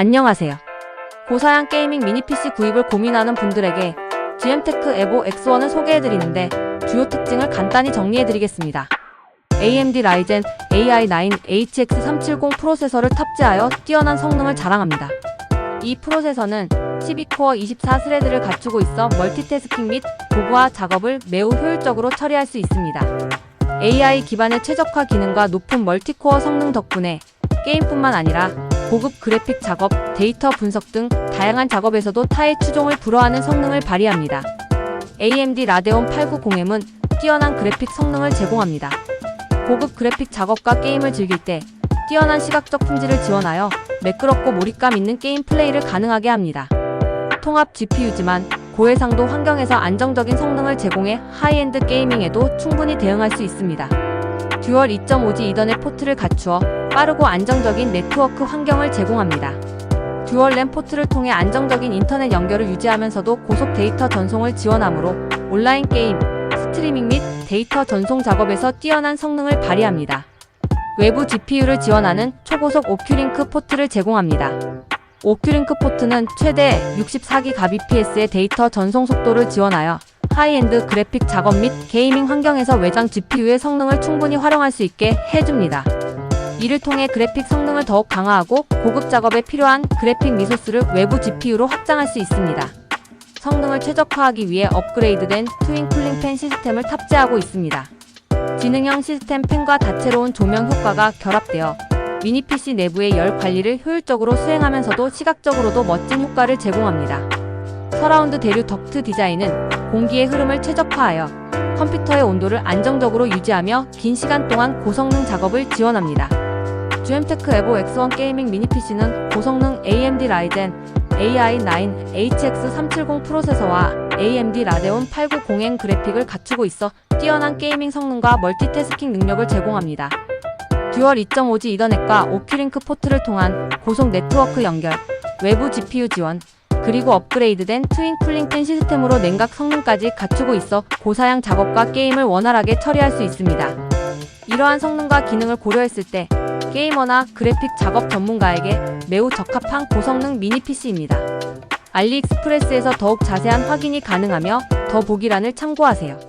안녕하세요. 고사양 게이밍 미니 PC 구입을 고민하는 분들에게 GM테크 에보 X1을 소개해드리는데 주요 특징을 간단히 정리해드리겠습니다. AMD 라이젠 AI9 HX370 프로세서를 탑재하여 뛰어난 성능을 자랑합니다. 이 프로세서는 12코어 24스레드를 갖추고 있어 멀티태스킹 및 고고화 작업을 매우 효율적으로 처리할 수 있습니다. AI 기반의 최적화 기능과 높은 멀티코어 성능 덕분에 게임뿐만 아니라 고급 그래픽 작업, 데이터 분석 등 다양한 작업에서도 타의 추종을 불허하는 성능을 발휘합니다. AMD 라데온 890M은 뛰어난 그래픽 성능을 제공합니다. 고급 그래픽 작업과 게임을 즐길 때 뛰어난 시각적 품질을 지원하여 매끄럽고 몰입감 있는 게임 플레이를 가능하게 합니다. 통합 GPU지만 고해상도 환경에서 안정적인 성능을 제공해 하이엔드 게이밍에도 충분히 대응할 수 있습니다. 듀얼 2.5G 이더넷 포트를 갖추어 빠르고 안정적인 네트워크 환경을 제공합니다. 듀얼 램 포트를 통해 안정적인 인터넷 연결을 유지하면서도 고속 데이터 전송을 지원하므로 온라인 게임, 스트리밍 및 데이터 전송 작업에서 뛰어난 성능을 발휘합니다. 외부 GPU를 지원하는 초고속 오큐링크 포트를 제공합니다. 오큐링크 포트는 최대 64GBps의 데이터 전송 속도를 지원하여 하이엔드 그래픽 작업 및 게이밍 환경에서 외장 GPU의 성능을 충분히 활용할 수 있게 해줍니다. 이를 통해 그래픽 성능을 더욱 강화하고 고급 작업에 필요한 그래픽 리소스를 외부 GPU로 확장할 수 있습니다. 성능을 최적화하기 위해 업그레이드된 트윈 쿨링 팬 시스템을 탑재하고 있습니다. 지능형 시스템 팬과 다채로운 조명 효과가 결합되어 미니 PC 내부의 열 관리를 효율적으로 수행하면서도 시각적으로도 멋진 효과를 제공합니다. 서라운드 대류 덕트 디자인은 공기의 흐름을 최적화하여 컴퓨터의 온도를 안정적으로 유지하며 긴 시간 동안 고성능 작업을 지원합니다. GM테크 에보 X1 게이밍 미니 PC는 고성능 AMD 라이젠 AI9 HX370 프로세서와 AMD 라데온 890N 그래픽을 갖추고 있어 뛰어난 게이밍 성능과 멀티태스킹 능력을 제공합니다. 듀얼 2.5G 이더넷과 오큐링크 포트를 통한 고속 네트워크 연결, 외부 GPU 지원, 그리고 업그레이드된 트윈 쿨링 팬 시스템으로 냉각 성능까지 갖추고 있어 고사양 작업과 게임을 원활하게 처리할 수 있습니다. 이러한 성능과 기능을 고려했을 때 게이머나 그래픽 작업 전문가에게 매우 적합한 고성능 미니 PC입니다. 알리익스프레스에서 더욱 자세한 확인이 가능하며 더 보기란을 참고하세요.